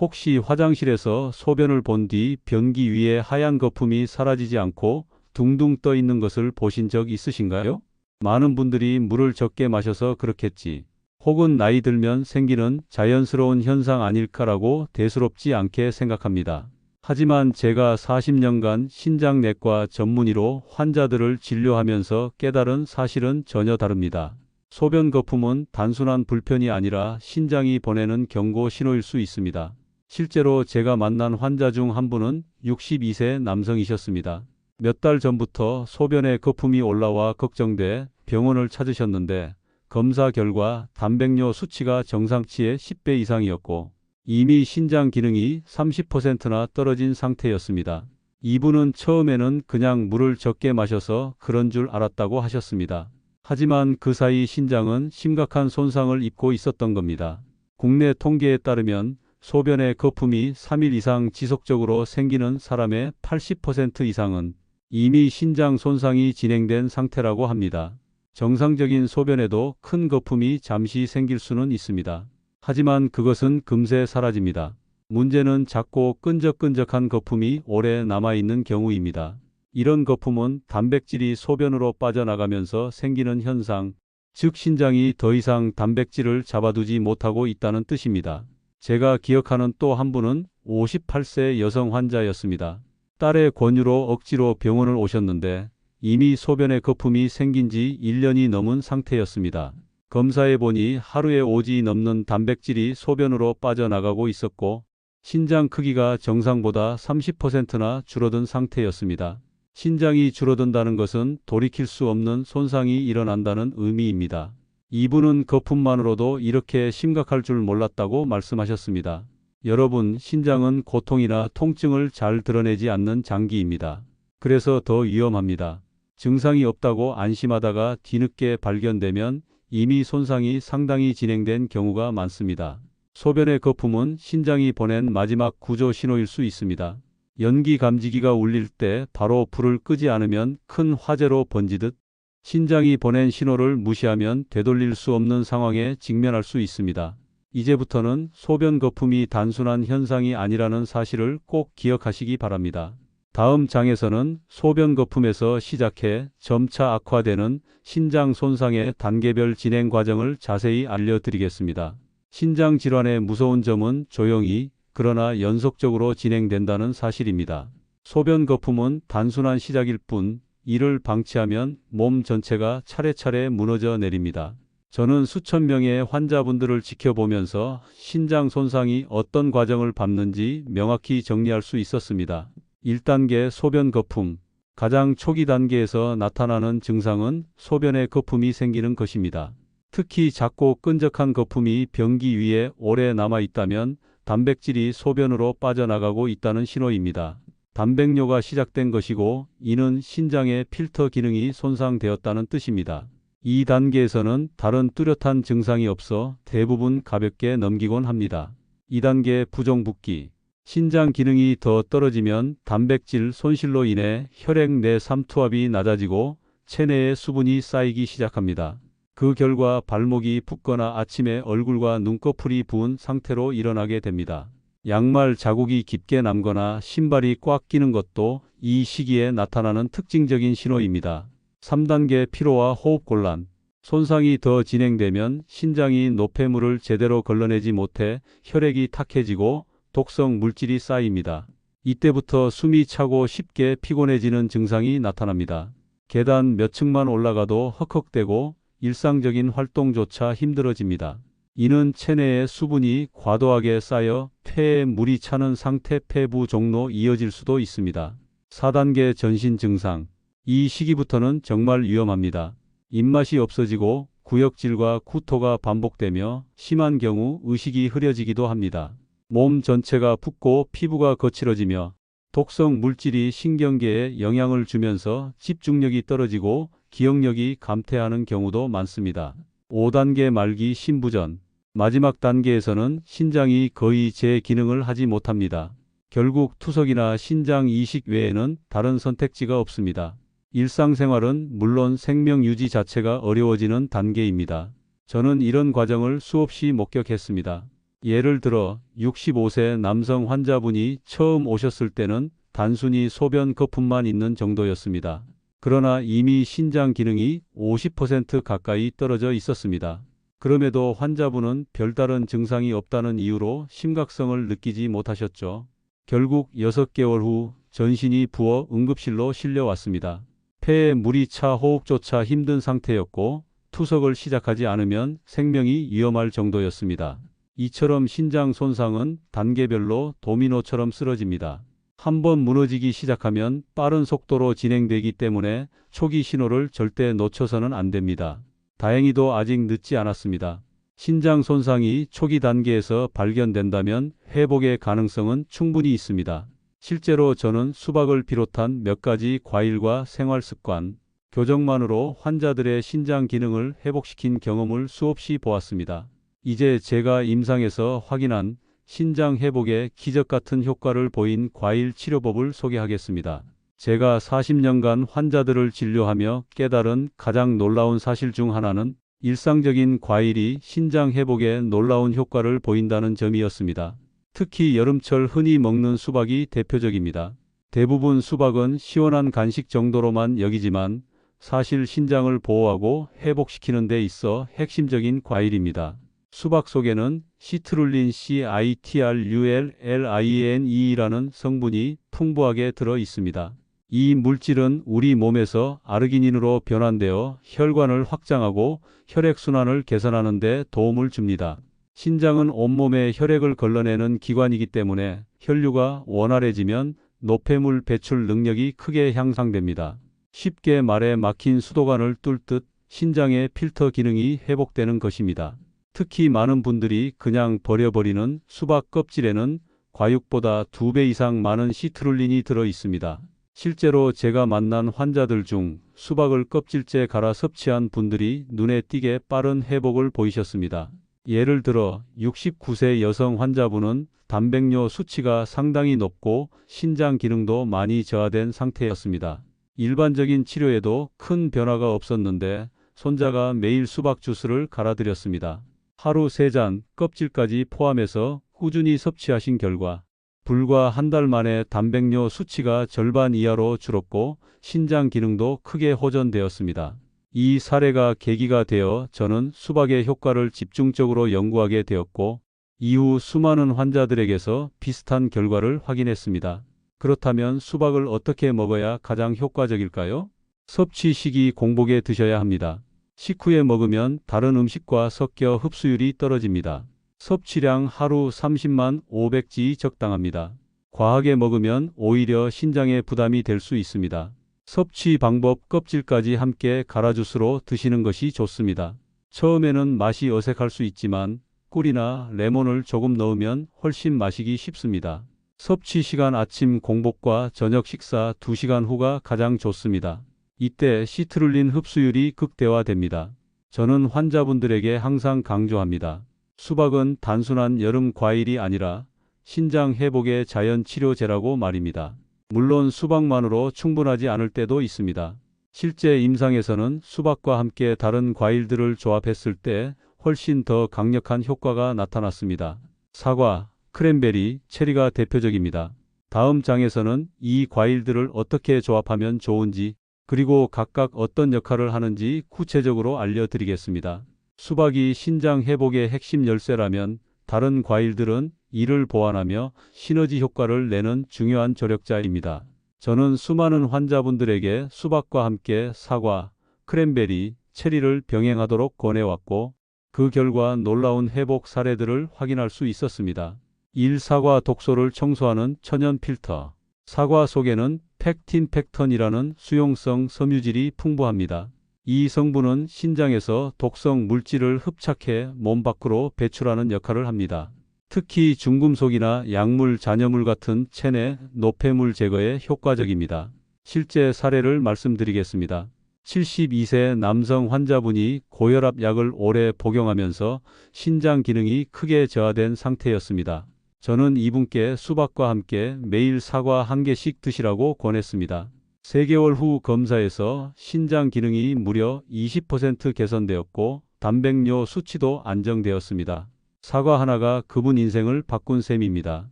혹시 화장실에서 소변을 본 뒤 변기 위에 하얀 거품이 사라지지 않고 둥둥 떠 있는 것을 보신 적 있으신가요? 많은 분들이 물을 적게 마셔서 그렇겠지. 혹은 나이 들면 생기는 자연스러운 현상 아닐까라고 대수롭지 않게 생각합니다. 하지만 제가 40년간 신장내과 전문의로 환자들을 진료하면서 깨달은 사실은 전혀 다릅니다. 소변 거품은 단순한 불편이 아니라 신장이 보내는 경고 신호일 수 있습니다. 실제로 제가 만난 환자 중 한 분은 62세 남성이셨습니다. 몇 달 전부터 소변에 거품이 올라와 걱정돼 병원을 찾으셨는데 검사 결과 단백뇨 수치가 정상치의 10배 이상이었고 이미 신장 기능이 30%나 떨어진 상태였습니다. 이분은 처음에는 그냥 물을 적게 마셔서 그런 줄 알았다고 하셨습니다. 하지만 그 사이 신장은 심각한 손상을 입고 있었던 겁니다. 국내 통계에 따르면 소변의 거품이 3일 이상 지속적으로 생기는 사람의 80% 이상은 이미 신장 손상이 진행된 상태라고 합니다. 정상적인 소변에도 큰 거품이 잠시 생길 수는 있습니다. 하지만 그것은 금세 사라집니다. 문제는 작고 끈적끈적한 거품이 오래 남아있는 경우입니다. 이런 거품은 단백질이 소변으로 빠져나가면서 생기는 현상, 즉 신장이 더 이상 단백질을 잡아두지 못하고 있다는 뜻입니다. 제가 기억하는 또 한 분은 58세 여성 환자였습니다. 딸의 권유로 억지로 병원을 오셨는데 이미 소변에 거품이 생긴 지 1년이 넘은 상태였습니다. 검사해 보니 하루에 5지 넘는 단백질이 소변으로 빠져나가고 있었고 신장 크기가 정상보다 30%나 줄어든 상태였습니다. 신장이 줄어든다는 것은 돌이킬 수 없는 손상이 일어난다는 의미입니다. 이분은 거품만으로도 이렇게 심각할 줄 몰랐다고 말씀하셨습니다. 여러분, 신장은 고통이나 통증을 잘 드러내지 않는 장기입니다. 그래서 더 위험합니다. 증상이 없다고 안심하다가 뒤늦게 발견되면 이미 손상이 상당히 진행된 경우가 많습니다. 소변의 거품은 신장이 보낸 마지막 구조 신호일 수 있습니다. 연기 감지기가 울릴 때 바로 불을 끄지 않으면 큰 화재로 번지듯 신장이 보낸 신호를 무시하면 되돌릴 수 없는 상황에 직면할 수 있습니다. 이제부터는 소변 거품이 단순한 현상이 아니라는 사실을 꼭 기억하시기 바랍니다. 다음 장에서는 소변 거품에서 시작해 점차 악화되는 신장 손상의 단계별 진행 과정을 자세히 알려드리겠습니다. 신장 질환의 무서운 점은 조용히 그러나 연속적으로 진행된다는 사실입니다. 소변 거품은 단순한 시작일 뿐 이를 방치하면 몸 전체가 차례차례 무너져 내립니다. 저는 수천 명의 환자분들을 지켜보면서 신장 손상이 어떤 과정을 밟는지 명확히 정리할 수 있었습니다. 1단계 소변 거품. 가장 초기 단계에서 나타나는 증상은 소변에 거품이 생기는 것입니다. 특히 작고 끈적한 거품이 변기 위에 오래 남아 있다면 단백질이 소변으로 빠져나가고 있다는 신호입니다. 단백뇨가 시작된 것이고 이는 신장의 필터 기능이 손상되었다는 뜻입니다. 이 단계에서는 다른 뚜렷한 증상이 없어 대부분 가볍게 넘기곤 합니다. 2단계 부종붓기. 신장 기능이 더 떨어지면 단백질 손실로 인해 혈액 내 삼투압이 낮아지고 체내에 수분이 쌓이기 시작합니다. 그 결과 발목이 붓거나 아침에 얼굴과 눈꺼풀이 부은 상태로 일어나게 됩니다. 양말 자국이 깊게 남거나 신발이 꽉 끼는 것도 이 시기에 나타나는 특징적인 신호입니다. 3단계 피로와 호흡 곤란. 손상이 더 진행되면 신장이 노폐물을 제대로 걸러내지 못해 혈액이 탁해지고 독성 물질이 쌓입니다. 이때부터 숨이 차고 쉽게 피곤해지는 증상이 나타납니다. 계단 몇 층만 올라가도 헉헉대고 일상적인 활동조차 힘들어집니다. 이는 체내에 수분이 과도하게 쌓여 폐에 물이 차는 상태 폐부 종로 이어질 수도 있습니다. 4단계 전신 증상. 이 시기부터는 정말 위험합니다. 입맛이 없어지고 구역질과 구토가 반복되며 심한 경우 의식이 흐려지기도 합니다. 몸 전체가 붓고 피부가 거칠어지며 독성 물질이 신경계에 영향을 주면서 집중력이 떨어지고 기억력이 감퇴하는 경우도 많습니다. 5단계 말기 신부전. 마지막 단계에서는 신장이 거의 제 기능을 하지 못합니다. 결국 투석이나 신장 이식 외에는 다른 선택지가 없습니다. 일상생활은 물론 생명 유지 자체가 어려워지는 단계입니다. 저는 이런 과정을 수없이 목격했습니다. 예를 들어 65세 남성 환자분이 처음 오셨을 때는 단순히 소변 거품만 있는 정도였습니다. 그러나 이미 신장 기능이 50% 가까이 떨어져 있었습니다. 그럼에도 환자분은 별다른 증상이 없다는 이유로 심각성을 느끼지 못하셨죠. 결국 6개월 후 전신이 부어 응급실로 실려왔습니다. 폐에 물이 차 호흡조차 힘든 상태였고 투석을 시작하지 않으면 생명이 위험할 정도였습니다. 이처럼 신장 손상은 단계별로 도미노처럼 쓰러집니다. 한번 무너지기 시작하면 빠른 속도로 진행되기 때문에 초기 신호를 절대 놓쳐서는 안 됩니다. 다행히도 아직 늦지 않았습니다. 신장 손상이 초기 단계에서 발견된다면 회복의 가능성은 충분히 있습니다. 실제로 저는 수박을 비롯한 몇 가지 과일과 생활 습관, 교정만으로 환자들의 신장 기능을 회복시킨 경험을 수없이 보았습니다. 이제 제가 임상에서 확인한 신장 회복에 기적 같은 효과를 보인 과일 치료법을 소개하겠습니다. 제가 40년간 환자들을 진료하며 깨달은 가장 놀라운 사실 중 하나는 일상적인 과일이 신장 회복에 놀라운 효과를 보인다는 점이었습니다. 특히 여름철 흔히 먹는 수박이 대표적입니다. 대부분 수박은 시원한 간식 정도로만 여기지만 사실 신장을 보호하고 회복시키는 데 있어 핵심적인 과일입니다. 수박 속에는 시트룰린 CITRULLINE라는 성분이 풍부하게 들어 있습니다. 이 물질은 우리 몸에서 아르기닌으로 변환되어 혈관을 확장하고 혈액순환을 개선하는 데 도움을 줍니다. 신장은 온몸에 혈액을 걸러내는 기관이기 때문에 혈류가 원활해지면 노폐물 배출 능력이 크게 향상됩니다. 쉽게 말해 막힌 수도관을 뚫듯 신장의 필터 기능이 회복되는 것입니다. 특히 많은 분들이 그냥 버려버리는 수박 껍질에는 과육보다 두 배 이상 많은 시트룰린이 들어 있습니다. 실제로 제가 만난 환자들 중 수박을 껍질째 갈아 섭취한 분들이 눈에 띄게 빠른 회복을 보이셨습니다. 예를 들어 69세 여성 환자분은 단백뇨 수치가 상당히 높고 신장 기능도 많이 저하된 상태였습니다. 일반적인 치료에도 큰 변화가 없었는데 손자가 매일 수박 주스를 갈아드렸습니다. 하루 3잔 껍질까지 포함해서 꾸준히 섭취하신 결과 불과 한 달 만에 단백뇨 수치가 절반 이하로 줄었고 신장 기능도 크게 호전되었습니다. 이 사례가 계기가 되어 저는 수박의 효과를 집중적으로 연구하게 되었고 이후 수많은 환자들에게서 비슷한 결과를 확인했습니다. 그렇다면 수박을 어떻게 먹어야 가장 효과적일까요? 섭취 시기 공복에 드셔야 합니다. 식후에 먹으면 다른 음식과 섞여 흡수율이 떨어집니다. 섭취량 하루 30만 500지 적당합니다. 과하게 먹으면 오히려 신장에 부담이 될 수 있습니다. 섭취 방법 껍질까지 함께 갈아 주스로 드시는 것이 좋습니다. 처음에는 맛이 어색할 수 있지만 꿀이나 레몬을 조금 넣으면 훨씬 마시기 쉽습니다. 섭취 시간 아침 공복과 저녁 식사 2시간 후가 가장 좋습니다. 이때 시트룰린 흡수율이 극대화됩니다. 저는 환자분들에게 항상 강조합니다. 수박은 단순한 여름 과일이 아니라 신장 회복의 자연 치료제라고 말입니다. 물론 수박만으로 충분하지 않을 때도 있습니다. 실제 임상에서는 수박과 함께 다른 과일들을 조합했을 때 훨씬 더 강력한 효과가 나타났습니다. 사과, 크랜베리, 체리가 대표적입니다. 다음 장에서는 이 과일들을 어떻게 조합하면 좋은지 그리고 각각 어떤 역할을 하는지 구체적으로 알려드리겠습니다. 수박이 신장 회복의 핵심 열쇠라면 다른 과일들은 이를 보완하며 시너지 효과를 내는 중요한 조력자입니다. 저는 수많은 환자분들에게 수박과 함께 사과, 크랜베리, 체리를 병행하도록 권해왔고 그 결과 놀라운 회복 사례들을 확인할 수 있었습니다. 1. 사과 독소를 청소하는 천연 필터 사과 속에는 팩틴 팩턴이라는 수용성 섬유질이 풍부합니다. 이 성분은 신장에서 독성 물질을 흡착해 몸 밖으로 배출하는 역할을 합니다. 특히 중금속이나 약물 잔여물 같은 체내 노폐물 제거에 효과적입니다. 실제 사례를 말씀드리겠습니다. 72세 남성 환자분이 고혈압 약을 오래 복용하면서 신장 기능이 크게 저하된 상태였습니다. 저는 이분께 수박과 함께 매일 사과 한 개씩 드시라고 권했습니다. 3개월 후 검사에서 신장 기능이 무려 20% 개선되었고 단백뇨 수치도 안정되었습니다. 사과 하나가 그분 인생을 바꾼 셈입니다.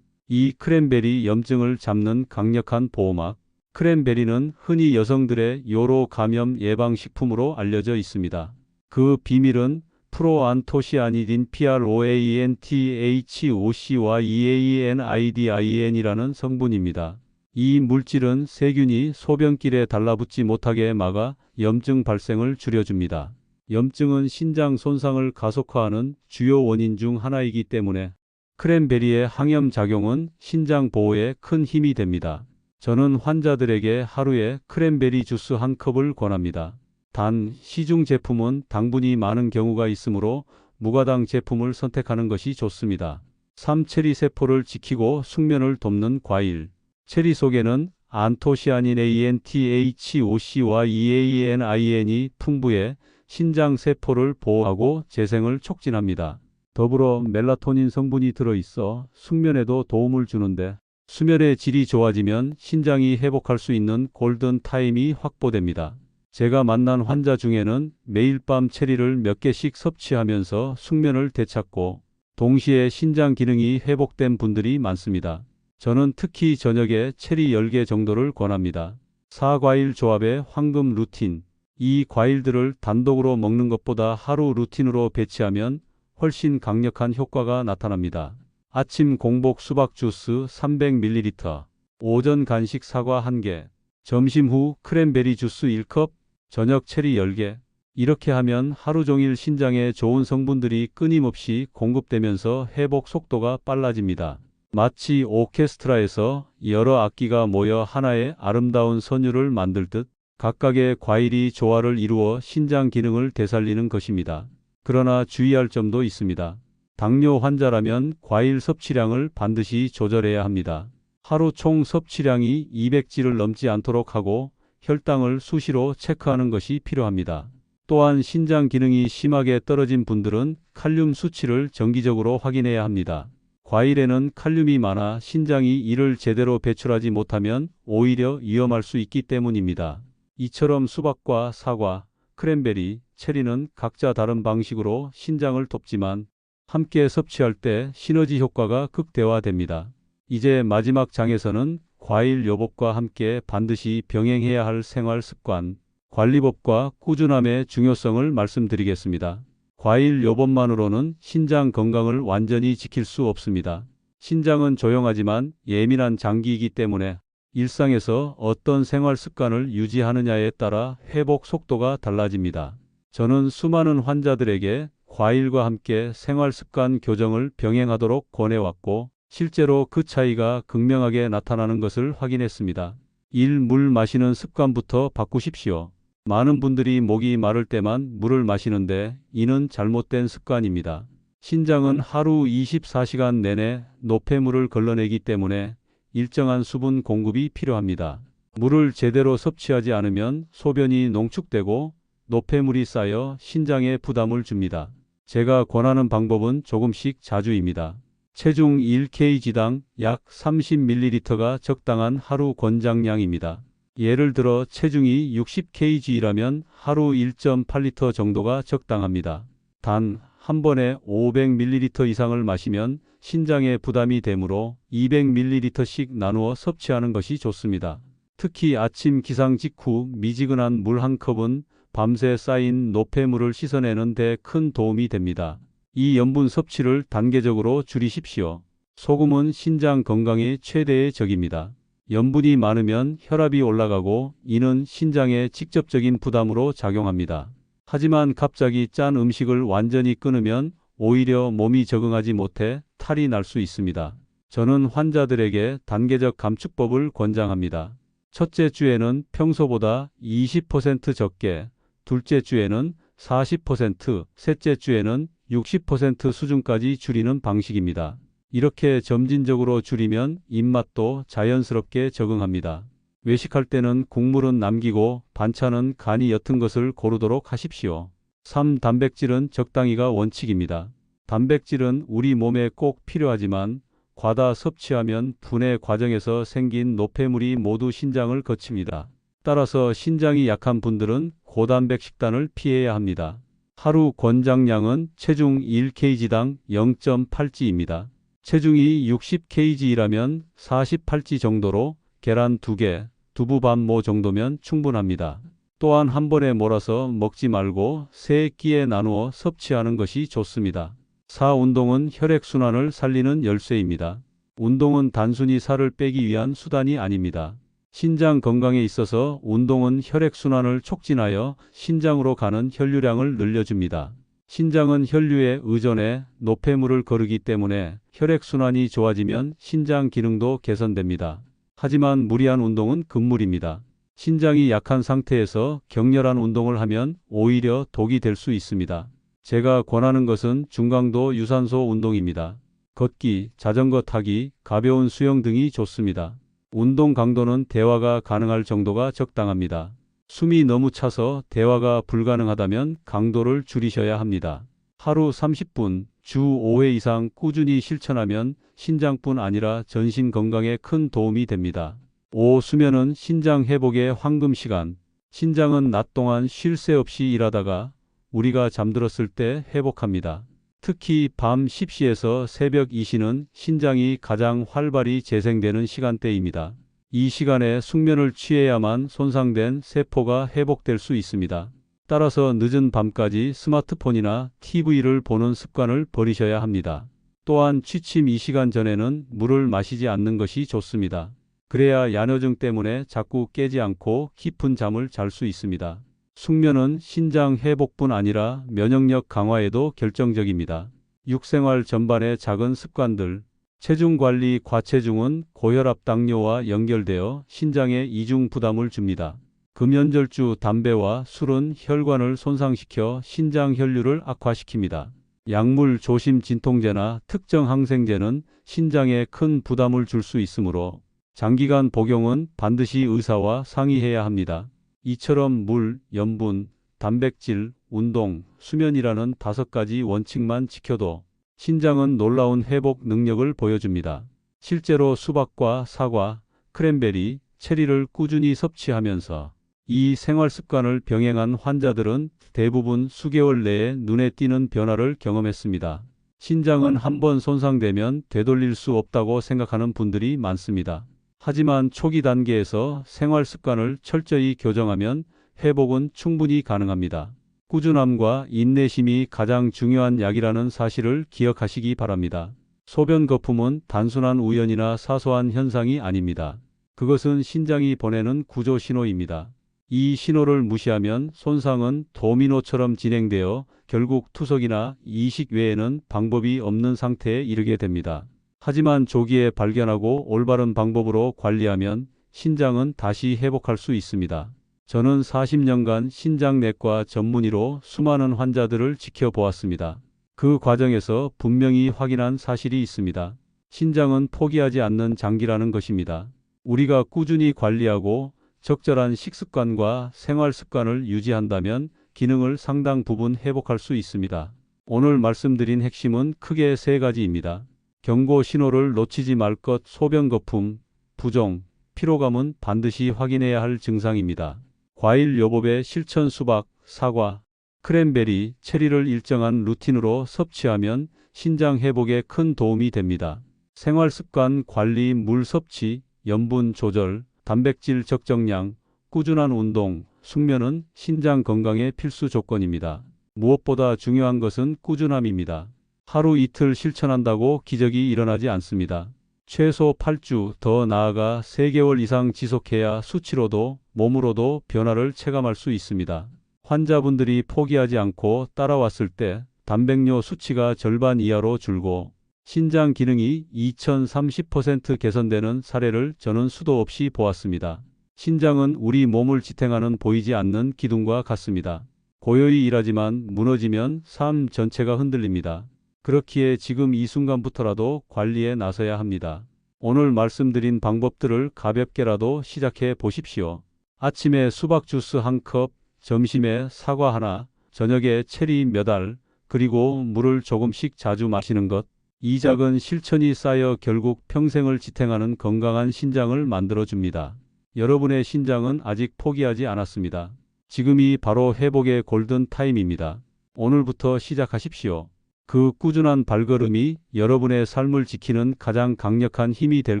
이 크랜베리 염증을 잡는 강력한 보호막. 크랜베리는 흔히 여성들의 요로 감염 예방 식품으로 알려져 있습니다. 그 비밀은 프로안토시아니딘 PROANTHOC와 EANIDIN이라는 성분입니다. 이 물질은 세균이 소변길에 달라붙지 못하게 막아 염증 발생을 줄여줍니다. 염증은 신장 손상을 가속화하는 주요 원인 중 하나이기 때문에 크랜베리의 항염 작용은 신장 보호에 큰 힘이 됩니다. 저는 환자들에게 하루에 크랜베리 주스 한 컵을 권합니다. 단, 시중 제품은 당분이 많은 경우가 있으므로 무가당 제품을 선택하는 것이 좋습니다. 3. 체리 세포를 지키고 숙면을 돕는 과일. 체리 속에는 안토시아닌 ANTHOC와 EANIN이 풍부해 신장 세포를 보호하고 재생을 촉진합니다. 더불어 멜라토닌 성분이 들어있어 숙면에도 도움을 주는데 수면의 질이 좋아지면 신장이 회복할 수 있는 골든 타임이 확보됩니다. 제가 만난 환자 중에는 매일 밤 체리를 몇 개씩 섭취하면서 숙면을 되찾고 동시에 신장 기능이 회복된 분들이 많습니다. 저는 특히 저녁에 체리 10개 정도를 권합니다. 4과일 조합의 황금 루틴. 이 과일들을 단독으로 먹는 것보다 하루 루틴으로 배치하면 훨씬 강력한 효과가 나타납니다. 아침 공복 수박 주스 300ml, 오전 간식 사과 1개, 점심 후 크랜베리 주스 1컵, 저녁 체리 10개. 이렇게 하면 하루 종일 신장에 좋은 성분들이 끊임없이 공급되면서 회복 속도가 빨라집니다. 마치 오케스트라에서 여러 악기가 모여 하나의 아름다운 선율을 만들 듯 각각의 과일이 조화를 이루어 신장 기능을 되살리는 것입니다. 그러나 주의할 점도 있습니다. 당뇨 환자라면 과일 섭취량을 반드시 조절해야 합니다. 하루 총 섭취량이 200지를 넘지 않도록 하고 혈당을 수시로 체크하는 것이 필요합니다. 또한 신장 기능이 심하게 떨어진 분들은 칼륨 수치를 정기적으로 확인해야 합니다. 과일에는 칼륨이 많아 신장이 이를 제대로 배출하지 못하면 오히려 위험할 수 있기 때문입니다. 이처럼 수박과 사과, 크랜베리, 체리는 각자 다른 방식으로 신장을 돕지만 함께 섭취할 때 시너지 효과가 극대화됩니다. 이제 마지막 장에서는 과일 요법과 함께 반드시 병행해야 할 생활 습관, 관리법과 꾸준함의 중요성을 말씀드리겠습니다. 과일 요법만으로는 신장 건강을 완전히 지킬 수 없습니다. 신장은 조용하지만 예민한 장기이기 때문에 일상에서 어떤 생활 습관을 유지하느냐에 따라 회복 속도가 달라집니다. 저는 수많은 환자들에게 과일과 함께 생활 습관 교정을 병행하도록 권해왔고 실제로 그 차이가 극명하게 나타나는 것을 확인했습니다. 1. 물 마시는 습관부터 바꾸십시오. 많은 분들이 목이 마를 때만 물을 마시는데 이는 잘못된 습관입니다. 신장은 하루 24시간 내내 노폐물을 걸러내기 때문에 일정한 수분 공급이 필요합니다. 물을 제대로 섭취하지 않으면 소변이 농축되고 노폐물이 쌓여 신장에 부담을 줍니다. 제가 권하는 방법은 조금씩 자주입니다. 체중 1kg당 약 30ml가 적당한 하루 권장량입니다. 예를 들어 체중이 60kg이라면 하루 1.8리터 정도가 적당합니다. 단 한 번에 500ml 이상을 마시면 신장에 부담이 되므로 200ml씩 나누어 섭취하는 것이 좋습니다. 특히 아침 기상 직후 미지근한 물 한 컵은 밤새 쌓인 노폐물을 씻어내는 데 큰 도움이 됩니다. 이 염분 섭취를 단계적으로 줄이십시오. 소금은 신장 건강의 최대의 적입니다. 염분이 많으면 혈압이 올라가고 이는 신장에 직접적인 부담으로 작용합니다. 하지만 갑자기 짠 음식을 완전히 끊으면 오히려 몸이 적응하지 못해 탈이 날 수 있습니다. 저는 환자들에게 단계적 감축법을 권장합니다. 첫째 주에는 평소보다 20% 적게, 둘째 주에는 40%, 셋째 주에는 60% 수준까지 줄이는 방식입니다. 이렇게 점진적으로 줄이면 입맛도 자연스럽게 적응합니다. 외식할 때는 국물은 남기고 반찬은 간이 옅은 것을 고르도록 하십시오. 3. 단백질은 적당히가 원칙입니다. 단백질은 우리 몸에 꼭 필요하지만 과다 섭취하면 분해 과정에서 생긴 노폐물이 모두 신장을 거칩니다. 따라서 신장이 약한 분들은 고단백 식단을 피해야 합니다. 하루 권장량은 체중 1kg당 0.8g입니다. 체중이 60kg이라면 48g 정도로 계란 2개, 두부 반모 정도면 충분합니다. 또한 한 번에 몰아서 먹지 말고 세 끼에 나누어 섭취하는 것이 좋습니다. 4. 운동은 혈액순환을 살리는 열쇠입니다. 운동은 단순히 살을 빼기 위한 수단이 아닙니다. 신장 건강에 있어서 운동은 혈액순환을 촉진하여 신장으로 가는 혈류량을 늘려줍니다. 신장은 혈류에 의존해 노폐물을 거르기 때문에 혈액순환이 좋아지면 신장 기능도 개선됩니다. 하지만 무리한 운동은 금물입니다. 신장이 약한 상태에서 격렬한 운동을 하면 오히려 독이 될 수 있습니다. 제가 권하는 것은 중강도 유산소 운동입니다. 걷기, 자전거 타기, 가벼운 수영 등이 좋습니다. 운동 강도는 대화가 가능할 정도가 적당합니다. 숨이 너무 차서 대화가 불가능하다면 강도를 줄이셔야 합니다. 하루 30분, 주 5회 이상 꾸준히 실천하면 신장뿐 아니라 전신 건강에 큰 도움이 됩니다. 5. 수면은 신장 회복의 황금 시간. 신장은 낮 동안 쉴 새 없이 일하다가 우리가 잠들었을 때 회복합니다. 특히 밤 10시에서 새벽 2시는 신장이 가장 활발히 재생되는 시간대입니다. 이 시간에 숙면을 취해야만 손상된 세포가 회복될 수 있습니다. 따라서 늦은 밤까지 스마트폰이나 TV를 보는 습관을 버리셔야 합니다. 또한 취침 2시간 전에는 물을 마시지 않는 것이 좋습니다. 그래야 야뇨증 때문에 자꾸 깨지 않고 깊은 잠을 잘 수 있습니다. 숙면은 신장 회복뿐 아니라 면역력 강화에도 결정적입니다. 육생활 전반의 작은 습관들, 체중 관리 과체중은 고혈압 당뇨와 연결되어 신장에 이중 부담을 줍니다. 금연절주 담배와 술은 혈관을 손상시켜 신장 혈류를 악화시킵니다. 약물 조심 진통제나 특정 항생제는 신장에 큰 부담을 줄 수 있으므로 장기간 복용은 반드시 의사와 상의해야 합니다. 이처럼 물, 염분, 단백질, 운동, 수면이라는 다섯 가지 원칙만 지켜도 신장은 놀라운 회복 능력을 보여줍니다. 실제로 수박과 사과, 크랜베리, 체리를 꾸준히 섭취하면서 이 생활 습관을 병행한 환자들은 대부분 수개월 내에 눈에 띄는 변화를 경험했습니다. 신장은 한번 손상되면 되돌릴 수 없다고 생각하는 분들이 많습니다. 하지만 초기 단계에서 생활 습관을 철저히 교정하면 회복은 충분히 가능합니다. 꾸준함과 인내심이 가장 중요한 약이라는 사실을 기억하시기 바랍니다. 소변 거품은 단순한 우연이나 사소한 현상이 아닙니다. 그것은 신장이 보내는 구조 신호입니다. 이 신호를 무시하면 손상은 도미노처럼 진행되어 결국 투석이나 이식 외에는 방법이 없는 상태에 이르게 됩니다. 하지만 조기에 발견하고 올바른 방법으로 관리하면 신장은 다시 회복할 수 있습니다. 저는 40년간 신장내과 전문의로 수많은 환자들을 지켜보았습니다. 그 과정에서 분명히 확인한 사실이 있습니다. 신장은 포기하지 않는 장기라는 것입니다. 우리가 꾸준히 관리하고 적절한 식습관과 생활 습관을 유지한다면 기능을 상당 부분 회복할 수 있습니다. 오늘 말씀드린 핵심은 크게 세 가지입니다. 경고 신호를 놓치지 말 것 소변 거품, 부종, 피로감은 반드시 확인해야 할 증상입니다. 과일 요법의 실천 수박, 사과, 크랜베리, 체리를 일정한 루틴으로 섭취하면 신장 회복에 큰 도움이 됩니다. 생활 습관 관리, 물 섭취, 염분 조절, 단백질 적정량, 꾸준한 운동, 숙면은 신장 건강의 필수 조건입니다. 무엇보다 중요한 것은 꾸준함입니다. 하루 이틀 실천한다고 기적이 일어나지 않습니다. 최소 8주, 더 나아가 3개월 이상 지속해야 수치로도 몸으로도 변화를 체감할 수 있습니다. 환자분들이 포기하지 않고 따라왔을 때 단백뇨 수치가 절반 이하로 줄고 신장 기능이 2030% 개선되는 사례를 저는 수도 없이 보았습니다. 신장은 우리 몸을 지탱하는 보이지 않는 기둥과 같습니다. 고요히 일하지만 무너지면 삶 전체가 흔들립니다. 그렇기에 지금 이 순간부터라도 관리에 나서야 합니다. 오늘 말씀드린 방법들을 가볍게라도 시작해 보십시오. 아침에 수박 주스 한 컵, 점심에 사과 하나, 저녁에 체리 몇 알, 그리고 물을 조금씩 자주 마시는 것. 이 작은 실천이 쌓여 결국 평생을 지탱하는 건강한 신장을 만들어 줍니다. 여러분의 신장은 아직 포기하지 않았습니다. 지금이 바로 회복의 골든 타임입니다. 오늘부터 시작하십시오. 그 꾸준한 발걸음이 여러분의 삶을 지키는 가장 강력한 힘이 될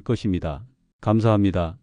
것입니다. 감사합니다.